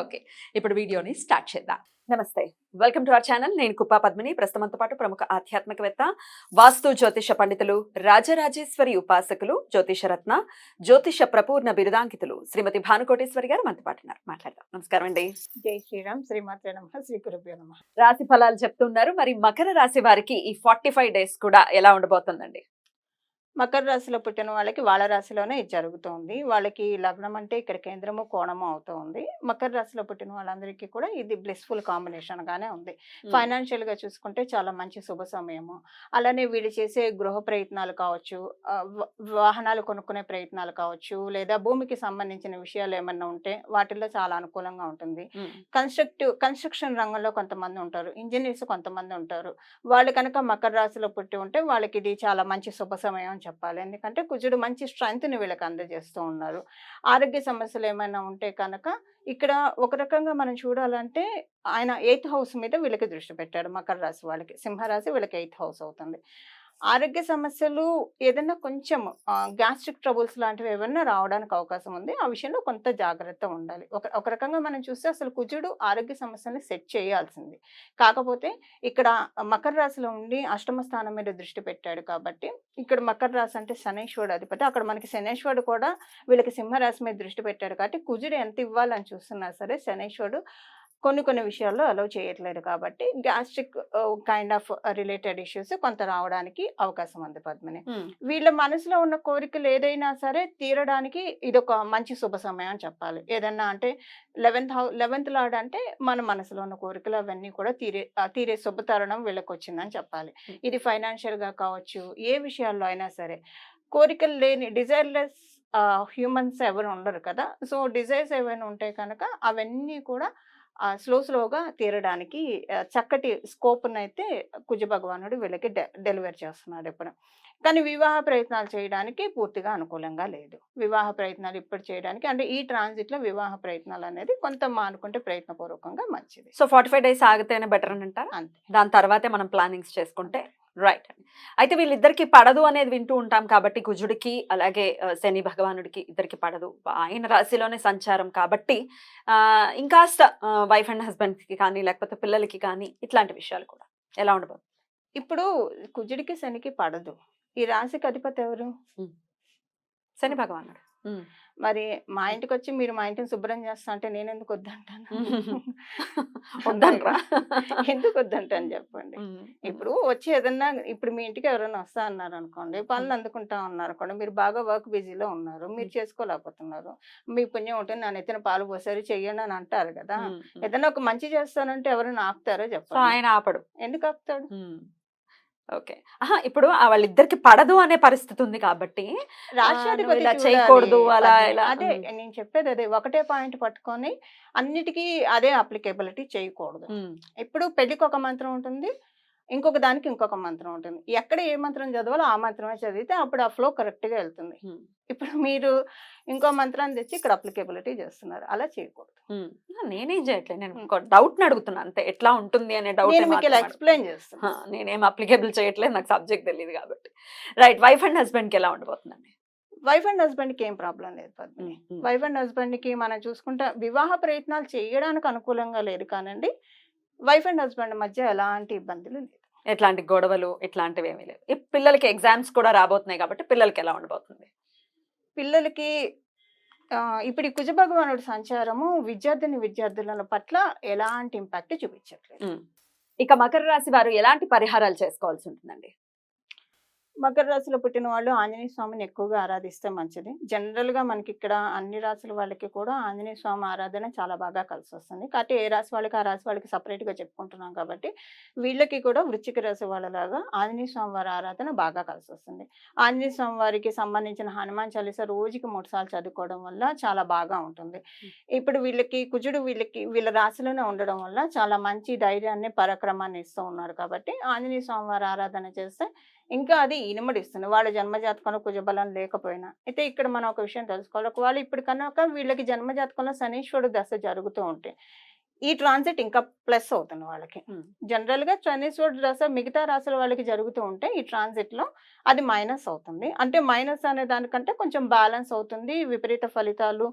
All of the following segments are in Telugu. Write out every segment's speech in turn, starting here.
ఓకే ఇప్పుడు వీడియోని స్టార్ట్ చేద్దాం. నమస్తే. Welcome to our channel. నేను కుప్పా పద్మిని. ప్రస్తుతంతో పాటు ప్రముఖ ఆధ్యాత్మికవేత్త వాస్తు జ్యోతిష పండితులు రాజరాజేశ్వరి ఉపాసకులు జ్యోతిష రత్న జ్యోతిష ప్రపూర్ణ బిరుదాంకితులు శ్రీమతి భానుకోటేశ్వరి గారు మనతో పాటు ఉన్నారు. మాట్లాడదాం. నమస్కారం అండి. జై శ్రీరామ్. శ్రీమాత్రే నమ. శ్రీ గురుభ్యో నమ. రాశి ఫలాలు చెప్తున్నారు. మరి మకర రాశి వారికి ఈ ఫార్టీ ఫైవ్ డేస్ కూడా ఎలా ఉండబోతుందండి? మకర రాశిలో పుట్టిన వాళ్ళకి వాళ్ళ రాశిలోనే ఇది జరుగుతుంది. వాళ్ళకి లగ్నం అంటే ఇక్కడ కేంద్రము కోణము అవుతుంది. మకర రాశిలో పుట్టిన వాళ్ళందరికీ కూడా ఇది బ్లిస్ఫుల్ కాంబినేషన్ గానే ఉంది. ఫైనాన్షియల్గా చూసుకుంటే చాలా మంచి శుభ సమయము. అలానే వీళ్ళు చేసే గృహ ప్రయత్నాలు కావచ్చు వాహనాలు కొనుక్కునే ప్రయత్నాలు కావచ్చు లేదా భూమికి సంబంధించిన విషయాలు ఏమన్నా ఉంటే వాటిల్లో చాలా అనుకూలంగా ఉంటుంది. కన్స్ట్రక్టివ్ కన్స్ట్రక్షన్ రంగంలో కొంతమంది ఉంటారు. ఇంజనీర్స్ కొంతమంది ఉంటారు. వాళ్ళు కనుక మకర రాశిలో పుట్టి ఉంటే వాళ్ళకి ఇది చాలా మంచి శుభ సమయం చెప్పాలి. ఎందుకంటే కుజుడు మంచి స్ట్రెంగ్త్ని వీళ్ళకి అందజేస్తూ ఉన్నారు. ఆరోగ్య సమస్యలు ఏమైనా ఉంటే కనుక ఇక్కడ ఒక రకంగా మనం చూడాలంటే ఆయన ఎయిత్ హౌస్ మీద వీళ్ళకి దృష్టి పెట్టాడు. మకర రాశి వాళ్ళకి సింహరాశి వీళ్ళకి ఎయిత్ హౌస్ అవుతుంది. ఆరోగ్య సమస్యలు ఏదైనా కొంచెం గ్యాస్ట్రిక్ ట్రబుల్స్ లాంటివి ఏమైనా రావడానికి అవకాశం ఉంది. ఆ విషయంలో కొంత జాగ్రత్త ఉండాలి. ఒక ఒక రకంగా మనం చూస్తే అసలు కుజుడు ఆరోగ్య సమస్యల్ని సెట్ చేయాల్సింది. కాకపోతే ఇక్కడ మకర రాశిలో ఉండి అష్టమ స్థానం మీద దృష్టి పెట్టాడు కాబట్టి ఇక్కడ మకర రాశి అంటే శనేశ్వరుడు అధిపతి. అక్కడ మనకి శనేశ్వరుడు కూడా వీళ్ళకి సింహరాశి మీద దృష్టి పెట్టాడు కాబట్టి కుజుడు ఎంత ఇవ్వాలని చూస్తున్నా సరే శనేశ్వరుడు కొన్ని కొన్ని విషయాల్లో అలౌ చేయట్లేదు కాబట్టి gastric kind of related issues కొంత రావడానికి అవకాశం ఉంది పద్మిని. వీళ్ళ మనసులో ఉన్న కోరికలు ఏదైనా సరే తీరడానికి ఇది ఒక మంచి శుభ సమయం అని చెప్పాలి. ఏదన్నా అంటే లెవెన్త్ హౌ లెవెన్త్ లాడ్ అంటే మన మనసులో ఉన్న కోరికలు అవన్నీ కూడా తీరే తీరే శుభ తరుణం వీళ్ళకి వచ్చిందని చెప్పాలి ఇది financial గా కావచ్చు ఏ విషయాల్లో అయినా సరే. కోరికలు లేని డిజైర్లెస్ హ్యూమన్స్ ఎవరు ఉండరు కదా. సో డిజైర్స్ ఏమైనా ఉంటే కనుక అవన్నీ కూడా స్లో స్లోగా తీరడానికి చక్కటి స్కోప్ను అయితే కుజ భగవానుడు వీళ్ళకి డె డెలివర్ చేస్తున్నాడు ఇప్పుడు కానీ వివాహ ప్రయత్నాలు చేయడానికి పూర్తిగా అనుకూలంగా లేదు. వివాహ ప్రయత్నాలు ఇప్పుడు చేయడానికి అంటే ఈ ట్రాన్సిట్లో వివాహ ప్రయత్నాలు అనేది కొంత మానుకుంటే ప్రయత్నపూర్వకంగా మంచిది. సో ఫార్టీ ఫైవ్ డేస్ ఆగితేనే బెటర్ అని అంటారా? అంతే. దాని తర్వాతే మనం ప్లానింగ్స్ చేసుకుంటే? రైట్ అండి అయితే వీళ్ళిద్దరికి పడదు అనేది వింటూ ఉంటాం కాబట్టి కుజుడికి అలాగే శని భగవానుడికి ఇద్దరికి పడదు. ఆయన రాశిలోనే సంచారం కాబట్టి ఇంకాస్త వైఫ్ అండ్ హస్బెండ్కి కానీ లేకపోతే పిల్లలకి కానీ ఇట్లాంటి విషయాలు కూడా. ఎలా ఉండబోతుంది? ఇప్పుడు కుజుడికి శనికి పడదు. ఈ రాశికి అధిపతి ఎవరు? శని భగవానుడు. మరి మా ఇంటికి వచ్చి మీరు మా ఇంటిని శుభ్రం చేస్తా అంటే నేను ఎందుకు వద్దంటాను వద్దనరా? ఎందుకు వద్దంటాను చెప్పండి. ఇప్పుడు వచ్చి ఏదన్నా ఇప్పుడు మీ ఇంటికి ఎవరైనా వస్తా అన్నారు అనుకోండి పనులు అందుకుంటా ఉన్నారు అనుకోండి మీరు బాగా వర్క్ బిజీలో ఉన్నారు మీరు చేసుకోలేకపోతున్నారు మీ పుణ్యం ఉంటుంది నా నెత్తిన పాలు పోసారు చెయ్యండి అని అంటారు కదా. ఏదైనా ఒక మంచి చేస్తానంటే ఎవరైనా ఆపుతారో చెప్పండి. ఆయన ఆపడు. ఎందుకు ఆపుతాడు? ఓకే ఆహా ఇప్పుడు ఆ వాళ్ళిద్దరికి పడదు అనే పరిస్థితి ఉంది కాబట్టి రాష్ట్రాధిపతి ఇలా. చేయకూడదు, అలా అదే- ఇలా. అదే. నేను చెప్పేది అదే ఒకటే పాయింట్ పట్టుకొని అన్నిటికీ అదే అప్లికేబిలిటీ చేయకూడదు ఇప్పుడు పెళ్ళికి ఒక మంత్రం ఉంటుంది ఇంకొక దానికి ఇంకొక మంత్రం ఉంటుంది ఎక్కడ ఏ మంత్రం చదవాలో ఆ మంత్రమే చదివితే అప్పుడు ఆ ఫ్లో కరెక్ట్గా వెళ్తుంది ఇప్పుడు మీరు ఇంకో మంత్రాన్ని తెచ్చి ఇక్కడ అప్లికేబిలిటీ చేస్తున్నారు అలా చేయకూడదు. నేనేం చేయట్లేదు. నేను. ఒక డౌట్ అడుగుతున్నా అంతే. ఎట్లా ఉంటుంది అనే డౌట్ ఎక్స్ప్లెయిన్ చేస్తాను. నేనేం అప్లికేబుల్ చేయట్లేదు నాకు సబ్జెక్ట్ తెలియదు కాబట్టి. రైట్ వైఫ్ అండ్ హస్బెండ్కి ఎలా ఉండబోతుందండి వైఫ్ అండ్ హస్బెండ్కి ఏం ప్రాబ్లం లేదు పద్మిని. వైఫ్ అండ్ హస్బెండ్కి మనం చూసుకుంటే వివాహ ప్రయత్నాలు చేయడానికి అనుకూలంగా లేదు కానండి. వైఫ్ అండ్ హస్బెండ్ మధ్య ఎలాంటి ఇబ్బందులు లేదు. ఎట్లాంటి గొడవలు ఇట్లాంటివి ఏమీ లేవు. పిల్లలకి ఎగ్జామ్స్ కూడా రాబోతున్నాయి కాబట్టి పిల్లలకి ఎలా ఉండబోతుంది పిల్లలకి ఇప్పుడు ఈ కుజ భగవానుడి సంచారము విద్యార్థిని విద్యార్థుల పట్ల ఎలాంటి ఇంపాక్ట్ చూపించట్లేదు. ఇక మకర రాశి వారు ఎలాంటి పరిహారాలు చేసుకోవాల్సి ఉంటుందండి? మకర రాశిలో పుట్టిన వాళ్ళు ఆంజనేయ స్వామిని ఎక్కువగా ఆరాధిస్తే మంచిది. జనరల్గా మనకి ఇక్కడ అన్ని రాశుల వాళ్ళకి కూడా ఆంజనేయ స్వామి ఆరాధన చాలా బాగా కలిసి వస్తుంది కాబట్టి ఏ రాశి వాళ్ళకి ఆ రాశి వాళ్ళకి సపరేట్గా చెప్పుకుంటున్నాం కాబట్టి వీళ్ళకి కూడా వృశ్చిక రాశి వాళ్ళలాగా ఆంజనేయ స్వామి వారి ఆరాధన బాగా కలిసి వస్తుంది ఆంజనేయ స్వామి వారికి సంబంధించిన హనుమాన్ చాలీసా రోజుకి మూడు సార్లు చదువుకోవడం వల్ల చాలా బాగా ఉంటుంది. ఇప్పుడు వీళ్ళకి కుజుడు వీళ్ళకి వీళ్ళ రాశిలోనే ఉండడం వల్ల చాలా మంచి ధైర్యాన్ని పరాక్రమాన్ని ఇస్తూ ఉన్నారు కాబట్టి ఆంజనేయ స్వామి వారి ఆరాధన చేస్తే ఇంకా అది ఇనుమడిస్తుంది వాళ్ళ జన్మజాతకంలో కుజబలం లేకపోయినా. అయితే ఇక్కడ మనం ఒక విషయం తెలుసుకోవాలి. ఒకవేళ ఇప్పుడు కనుక వీళ్ళకి జన్మజాతకంలో శనీశ్వరుడు దశ జరుగుతూ ఉంటే ఈ ట్రాన్సిట్ ఇంకా ప్లస్ అవుతుంది వాళ్ళకి. Hmm. జనరల్గా శనీశ్వరుడు దశ మిగతా రాశుల వాళ్ళకి జరుగుతూ ఉంటే ఈ ట్రాన్సిట్లో అది మైనస్ అవుతుంది. అంటే మైనస్ అనే దానికంటే కొంచెం బ్యాలెన్స్ అవుతుంది. విపరీత ఫలితాలు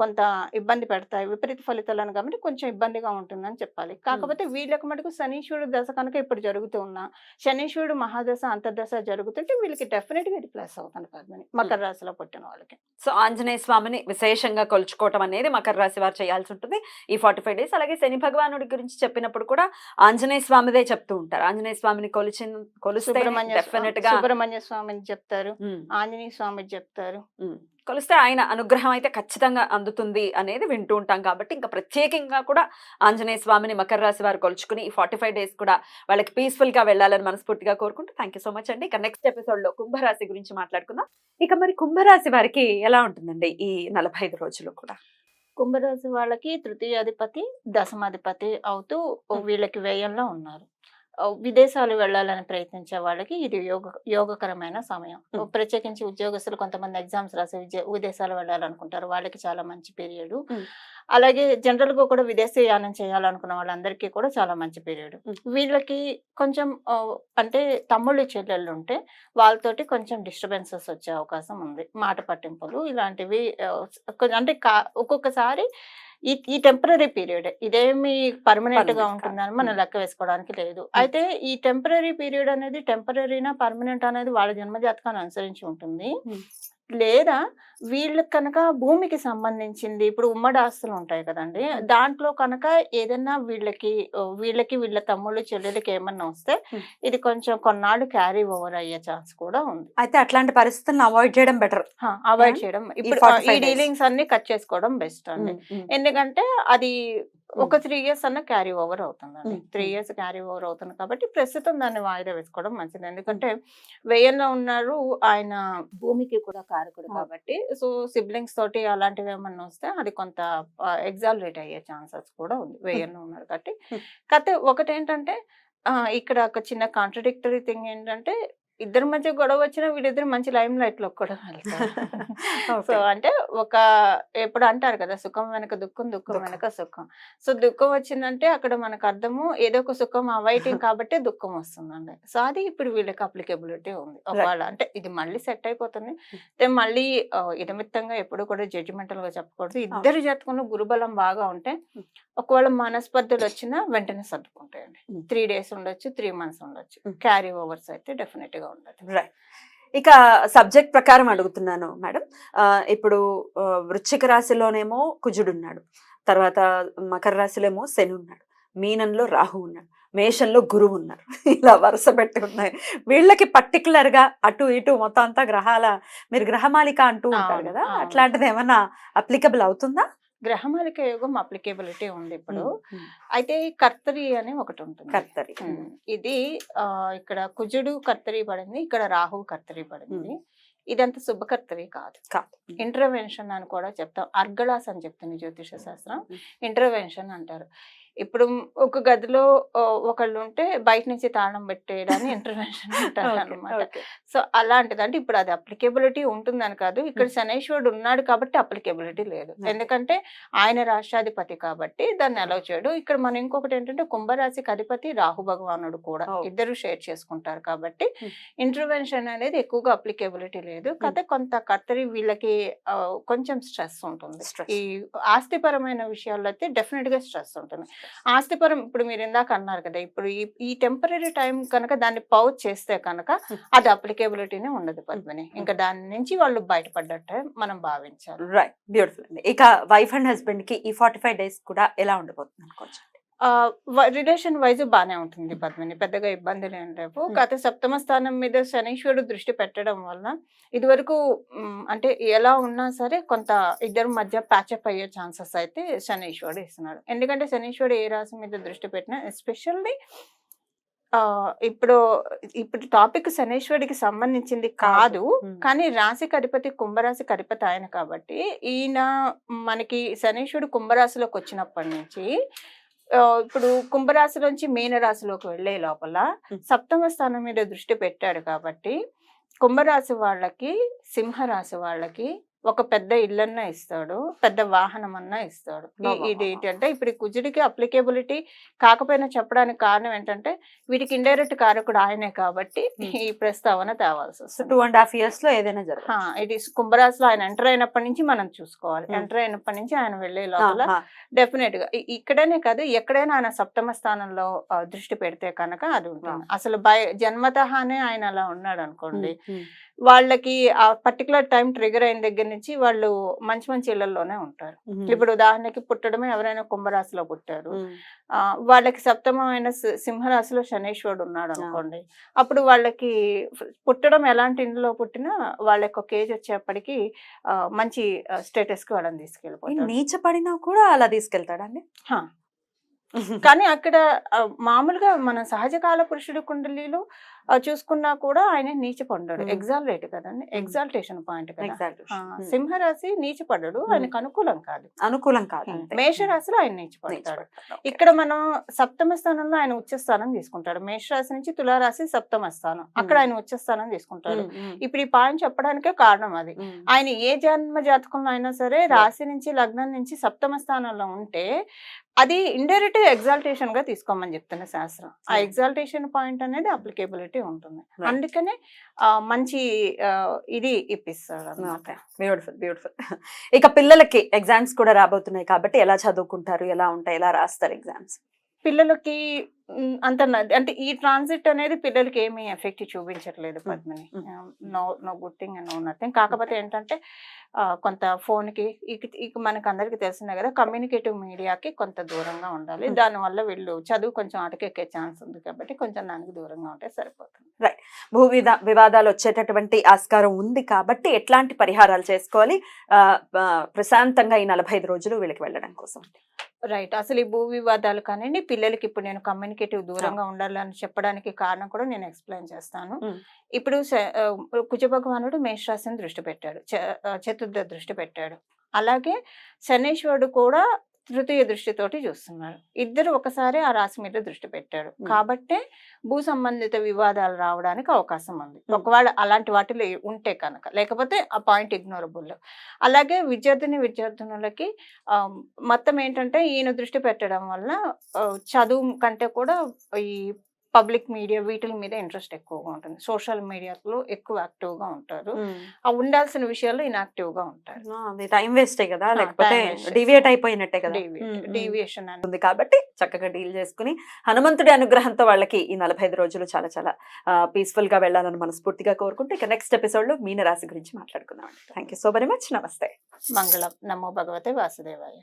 కొంత ఇబ్బంది పెడతాయి. విపరీత ఫలితాలను కాబట్టి కొంచెం ఇబ్బందిగా ఉంటుందని చెప్పాలి. కాకపోతే వీళ్ళకి మటుకు శనీశ్వరుడు దశ కనుక ఇప్పుడు జరుగుతూ ఉన్నా శనీశ్వరుడు మహాదశ అంతర్దశ జరుగుతుంటే వీళ్ళకి డెఫినెట్గా ఇది ప్లస్ అవుతుంది పద్మని మకర రాశిలో పుట్టిన వాళ్ళకి. సో ఆంజనేయ స్వామిని విశేషంగా కొలుచుకోవటం అనేది మకర రాశి వారు చేయాల్సి ఉంటుంది. ఈ ఫార్టీ ఫైవ్ డేస్ అలాగే శని భగవానుడి గురించి చెప్పినప్పుడు కూడా ఆంజనేయ స్వామిదే చెప్తూ ఉంటారు. ఆంజనేయ స్వామిని కొలిచిన కొలిస్తే డెఫినెట్గా సుబ్రహ్మణ్య స్వామిని చెప్తారు ఆంజనేయ స్వామిని చెప్తారు. కొలిస్తే ఆయన అనుగ్రహం అయితే ఖచ్చితంగా అందుతుంది అనేది వింటూ ఉంటాం కాబట్టి ఇంకా ప్రత్యేకంగా కూడా ఆంజనేయ స్వామిని మకర రాశి వారు కొలుచుకుని ఈ ఫార్టీ ఫైవ్ డేస్ కూడా వాళ్ళకి పీస్ఫుల్గా వెళ్ళాలని మనస్ఫూర్తిగా కోరుకుంటూ థ్యాంక్ యూ సో మచ్ అండి. ఇక నెక్స్ట్ ఎపిసోడ్లో కుంభరాశి గురించి మాట్లాడుకుందాం. ఇక మరి కుంభరాశి వారికి ఎలా ఉంటుందండి ఈ నలభై ఐదు రోజులు కూడా? కుంభరాశి వాళ్ళకి తృతీయాధిపతి దశమాధిపతి అవుతూ. వీళ్ళకి వ్యయంలో ఉన్నారు. విదేశాలు వెళ్ళాలని ప్రయత్నించే వాళ్ళకి ఇది యోగ యోగకరమైన సమయం. ప్రత్యేకించి ఉద్యోగస్తులు కొంతమంది ఎగ్జామ్స్ రాసి విదేశాలు వెళ్ళాలనుకుంటారు వాళ్ళకి చాలా మంచి పీరియడ్. అలాగే జనరల్గా కూడా విదేశీ యానం చేయాలనుకున్న వాళ్ళందరికీ కూడా చాలా మంచి పీరియడ్. వీళ్ళకి కొంచెం అంటే తమ్ముళ్ళు చెల్లెళ్ళు ఉంటే వాళ్ళతోటి కొంచెం డిస్టర్బెన్సెస్ వచ్చే అవకాశం ఉంది మాట పట్టింపులు ఇలాంటివి అంటే ఒక్కొక్కసారి ఈ ఈ టెంపరీ పీరియడ్ ఇదేమి పర్మనెంట్గా ఉంటుందని. మనం లెక్క వేసుకోవడానికి లేదు అయితే ఈ టెంపరీ పీరియడ్ అనేది టెంపరీనా పర్మనెంట్ అనేది వాళ్ళ జన్మజాతకాన్ని అనుసరించి ఉంటుంది Hmm. లేదా వీళ్ళకి కనుక భూమికి సంబంధించింది ఇప్పుడు ఉమ్మడి ఆస్తులు ఉంటాయి కదండి. దాంట్లో కనుక ఏదైనా వీళ్ళకి వీళ్ళకి వీళ్ళ తమ్ముళ్ళు చెల్లెలకి ఏమన్నా వస్తే. ఇది కొంచెం కొన్నాళ్ళు క్యారీ ఓవర్ అయ్యే ఛాన్స్ కూడా ఉంది అయితే అట్లాంటి పరిస్థితులను అవాయిడ్ చేయడం బెటర్ అవాయిడ్. చేయడం ఇప్పుడు 45 ఈ. డీలింగ్స్ అన్ని కట్ చేసుకోవడం బెస్ట్ అండి ఎందుకంటే అది ఒక త్రీ ఇయర్స్ అన్న క్యారీ ఓవర్ అవుతుందండి. త్రీ. ఇయర్స్ క్యారీ ఓవర్ అవుతుంది కాబట్టి ప్రస్తుతం దాన్ని వాయిదా వేసుకోవడం మంచిది. ఎందుకంటే వ్యయంలో ఉన్నారు ఆయన భూమికి కూడా కారకుడు. కాబట్టి సో సిబ్లింగ్స్ తోటి అలాంటివి ఏమన్నా వస్తే అది కొంత ఎగ్జాలరేట్ అయ్యే ఛాన్సెస్ కూడా ఉంది వ్యయంలో ఉన్నారు కాబట్టి. కాకపోతే ఒకటి ఏంటంటే ఆ, ఇక్కడ ఒక చిన్న కాంట్రడిక్టరీ థింగ్ ఏంటంటే ఇద్దరి మధ్య గొడవ వచ్చినా వీళ్ళిద్దరు మంచి లైమ్ లైట్లో కూడా వెళ్తారు సో అంటే ఒక ఎప్పుడు అంటారు కదా సుఖం వెనక దుఃఖం దుఃఖం. వెనక సుఖం. సో దుఃఖం వచ్చిందంటే అక్కడ మనకు అర్థము ఏదో ఒక సుఖం అవైటింగ్ కాబట్టి దుఃఖం వస్తుందండి. సో అది ఇప్పుడు వీళ్ళకి అప్లికేబిలిటీ ఉంది. ఒకవేళ అంటే ఇది మళ్ళీ సెట్ అయిపోతుంది. మళ్ళీ ఇదమిత్తంగా ఎప్పుడు కూడా జడ్జిమెంటల్గా చెప్పకూడదు ఇద్దరు జాతకంలో గురుబలం బాగా ఉంటే. ఒకవేళ మనస్పర్ధలు వచ్చినా వెంటనే సర్దుకుంటాయండి. త్రీ డేస్ ఉండొచ్చు త్రీ మంత్స్ ఉండొచ్చు. క్యారీ ఓవర్స్ అయితే డెఫినెట్గా ఉండదు రైట్ ఇక సబ్జెక్ట్ ప్రకారం అడుగుతున్నాను మేడం. ఇప్పుడు వృశ్చిక రాశిలోనేమో కుజుడు ఉన్నాడు. తర్వాత మకర రాశిలో ఏమో శని ఉన్నాడు. మీనంలో రాహు ఉన్నాడు. మేషంలో గురువు ఉన్నారు. ఇలా వరుస పెట్టి ఉన్నాయి వీళ్ళకి పర్టికులర్గా అటు ఇటు మొత్తం అంతా గ్రహాల మీరు గ్రహమాలిక అంటూ ఉంటారు కదా. అట్లాంటిది ఏమన్నా అప్లికబుల్ అవుతుందా? గ్రహమాలిక యోగం అప్లికేబిలిటీ ఉంది ఇప్పుడు. అయితే కర్తరి అని ఒకటి ఉంటుంది. కర్తరి. ఇది ఆ ఇక్కడ కుజుడు కర్తరి పడింది ఇక్కడ రాహు కర్తరి పడింది. ఇదంతా శుభకర్తరి కాదు. కాదు. ఇంటర్వెన్షన్ అని కూడా చెప్తాం. అర్గళాస్ అని చెప్తుంది జ్యోతిష శాస్త్రం. ఇంటర్వెన్షన్ అంటారు. ఇప్పుడు ఒక గదిలో ఒకళ్ళు ఉంటే బయట నుంచి తాళం పెట్టేయడాన్ని ఇంటర్వెన్షన్ అనమాట. సో అలాంటిది అంటే ఇప్పుడు అది అప్లికేబిలిటీ ఉంటుందని కాదు ఇక్కడ. శనేశ్వరుడు ఉన్నాడు కాబట్టి అప్లికేబిలిటీ లేదు. ఎందుకంటే ఆయన రాష్ట్రాధిపతి కాబట్టి దాన్ని అలౌ చేయడు ఇక్కడ మనం ఇంకొకటి ఏంటంటే కుంభరాశికి అధిపతి రాహు భగవానుడు కూడా. ఇద్దరు షేర్ చేసుకుంటారు కాబట్టి. ఇంటర్వెన్షన్ అనేది ఎక్కువగా అప్లికేబిలిటీ లేదు కాకపోతే కొంత కర్తరి వీళ్ళకి కొంచెం స్ట్రెస్ ఉంటుంది. ఈ ఆస్తిపరమైన విషయాల్లో అయితే డెఫినెట్గా స్ట్రెస్ ఉంటుంది ఆస్తిపరం ఇప్పుడు మీరు ఇందాక అన్నారు కదా ఇప్పుడు ఈ ఈ టెంపరీ టైం కనుక దాన్ని పౌచ్ చేస్తే కనుక. అది అప్లికేబిలిటీనే ఉండదు పద్మిని. ఇంకా దాని నుంచి వాళ్ళు బయటపడ్డట్టే మనం భావించాలి. రైట్ బ్యూటిఫుల్ అండి. ఇక వైఫ్ అండ్ హస్బెండ్కి ఈ ఫార్టీ ఫైవ్ డేస్ కూడా ఎలా ఉండబోతుంది అనుకోవచ్చు రిలేషన్ వైజ్ బానే ఉంటుంది పద్మిని. పెద్దగా ఇబ్బందులు ఏం లేవు. కాకపోతే సప్తమ స్థానం మీద శనీశ్వరుడు దృష్టి పెట్టడం వల్ల ఇదివరకు అంటే ఎలా ఉన్నా సరే కొంత ఇద్దరి మధ్య ప్యాచప్ అయ్యే ఛాన్సెస్ అయితే శనీశ్వరుడు ఇస్తున్నాడు. ఎందుకంటే శనీశ్వరుడు ఏ రాశి మీద దృష్టి పెట్టినా ఎస్పెషల్లీ ఇప్పుడు ఇప్పుడు టాపిక్ శనీశ్వరుడికి సంబంధించింది కాదు. కానీ రాశికి అధిపతి కుంభరాశికి అధిపతి ఆయన కాబట్టి ఈయన మనకి శనీశ్వరుడు కుంభరాశిలోకి వచ్చినప్పటి నుంచి ఆ, ఇప్పుడు కుంభరాశిలోంచి మీనరాశిలోకి వెళ్ళే లోపల. సప్తమ స్థానం మీద దృష్టి పెట్టాడు కాబట్టి కుంభరాశి వాళ్ళకి సింహరాశి వాళ్ళకి ఒక పెద్ద ఇల్లన్నా ఇస్తాడు పెద్ద వాహనం అన్నా ఇస్తాడు ఇది. ఏంటంటే ఇప్పుడు కుజుడికి అప్లికేబిలిటీ కాకపోయినా చెప్పడానికి కారణం ఏంటంటే వీటికి ఇండైరెక్ట్ కారకుడు ఆయనే కాబట్టి. ఈ ప్రస్తావన తేవాల్సి వస్తుంది. టూ అండ్ హాఫ్ ఇయర్స్లో ఏదైనా జరగదు హా, ఇది కుంభరాశిలో ఆయన ఎంటర్ అయినప్పటి నుంచి మనం చూసుకోవాలి. ఎంటర్ అయినప్పటి నుంచి ఆయన వెళ్ళే లోపల డెఫినెట్గా ఇక్కడనే కాదు ఎక్కడైనా ఆయన సప్తమ స్థానంలో దృష్టి పెడితే కనుక అది ఉంటుంది. అసలు బయ జన్మతహానే ఆయన అలా ఉన్నాడు అనుకోండి వాళ్ళకి ఆ పర్టికులర్ టైం ట్రిగర్ అయిన దగ్గర నుంచి వాళ్ళు మంచి మంచి ఇళ్ళలోనే ఉంటారు. ఇప్పుడు ఉదాహరణకి పుట్టడమే ఎవరైనా కుంభరాశిలో పుట్టారు. ఆ, వాళ్ళకి సప్తమమైన సి- సింహరాశిలో శనేశ్వరుడు ఉన్నాడు అనుకోండి. అప్పుడు వాళ్ళకి పుట్టడం ఎలాంటి ఇంట్లో పుట్టినా వాళ్ళకి ఒక ఏజ్ వచ్చేప్పటికి మంచి స్టేటస్కి వాళ్ళని తీసుకెళ్ళిపోతారు నీచ పడినా కూడా అలా తీసుకెళ్తాడండి. కానీ అక్కడ మామూలుగా మన సహజ కాల పురుషుడు కుండలీలు చూసుకున్నా కూడా ఆయన నీచ పడ్డాడు. ఎగ్జాల్రేట్ కదండి. ఎగ్జాల్టేషన్ పాయింట్ కదా. సింహరాశి నీచ పడ్డాడు ఆయనకు అనుకూలం కాదు. అనుకూలం కాదు. మేషరాశిలో ఆయన నీచ పడతాడు. ఇక్కడ మనం సప్తమ స్థానంలో ఆయన ఉచ్చ స్థానం తీసుకుంటాడు. మేషరాశి నుంచి తులారాశి సప్తమ స్థానం. అక్కడ. ఆయన ఉచ్చ స్థానం తీసుకుంటాడు. ఇప్పుడు ఈ పాయింట్ చెప్పడానికే కారణం అది. ఆయన ఏ జన్మ జాతకంలో అయినా సరే రాశి నుంచి లగ్నం నుంచి సప్తమ స్థానంలో ఉంటే అది ఇండైరెక్ట్ ఎగ్జాల్టేషన్గా తీసుకోమని చెప్తున్న శాస్త్రం. ఆ. ఎగ్జాల్టేషన్ పాయింట్ అనేది అప్లికేబిలిటీ ఉంటుంది. అందుకనే మంచి ఇది ఓకే బ్యూటిఫుల్ బ్యూటిఫుల్ ఇక పిల్లలకి ఎగ్జామ్స్ కూడా రాబోతున్నాయి కాబట్టి ఎలా చదువుకుంటారు ఎలా ఉంటాయి ఎలా రాస్తారు ఎగ్జామ్స్ పిల్లలకి అంత అంటే ఈ ట్రాన్సిట్ అనేది పిల్లలకి ఏమీ ఎఫెక్ట్ చూపించట్లేదు Padmini. No no good thing and no nothing. కాకపోతే ఏంటంటే కొంత ఫోన్కి ఇక మనకు అందరికి తెలిసిందే కదా కమ్యూనికేటివ్ మీడియాకి కొంత దూరంగా ఉండాలి. దానివల్ల వీళ్ళు చదువు కొంచెం అటకెక్కే ఛాన్స్ ఉంది కాబట్టి కొంచెం దానికి దూరంగా ఉంటే సరిపోతుంది. భూ విధా వివాదాలు వచ్చేటటువంటి ఆస్కారం ఉంది కాబట్టి ఎట్లాంటి పరిహారాలు చేసుకోవాలి? ప్రశాంతంగా ఈ నలభై రోజులు వీళ్ళకి వెళ్ళడం కోసం. రైట్. అసలు ఈ భూ వివాదాలు కానివ్వండి పిల్లలకి ఇప్పుడు నేను కమ్యూనికేటివ్ దూరంగా ఉండాలని చెప్పడానికి కారణం కూడా నేను ఎక్స్ప్లెయిన్ చేస్తాను. ఇప్పుడు కుజ భగవానుడు మేషరాశిని దృష్టి పెట్టాడు. చతుర్థ దృష్టి పెట్టాడు. అలాగే శనేశ్వరుడు కూడా తృతీయ దృష్టితోటి చూస్తున్నాడు ఇద్దరు ఒకసారి ఆ రాశి మీద దృష్టి పెట్టాడు Mm. కాబట్టే భూ సంబంధిత వివాదాలు రావడానికి అవకాశం ఉంది. ఒకవేళ అలాంటి వాటిలో ఉంటే కనుక లేకపోతే ఆ పాయింట్ ఇగ్నోరబుల్ అలాగే విద్యార్థిని విద్యార్థినులకి మొత్తం ఏంటంటే ఈయన దృష్టి పెట్టడం వల్ల చదువు కంటే కూడా ఈ పబ్లిక్ మీడియా వీటి మీద ఇంట్రెస్ట్ ఎక్కువగా ఉంటుంది. సోషల్ మీడియాలో ఎక్కువ యాక్టివ్గా ఉంటారు ఆ ఉండాల్సిన విషయాల్లో ఇన్యాక్టివ్గా ఉంటారు టైం వేస్టే కదా లేకపోతే. డివియేట్ అయిపోయినట్టే కదా. డీవియేషన్ అని. ఉంది కాబట్టి చక్కగా డీల్ చేసుకుని హనుమంతుడి అనుగ్రహంతో వాళ్ళకి ఈ నలభై ఐదు రోజులు చాలా చాలా పీస్ఫుల్గా వెళ్ళాలని మనస్ఫూర్తిగా కోరుకుంటూ ఇక నెక్స్ట్ ఎపిసోడ్లో మీన రాశి గురించి మాట్లాడుకుందాం thank you so very much నమస్తే. మంగళం. నమో భగవతే వాసుదేవాయ.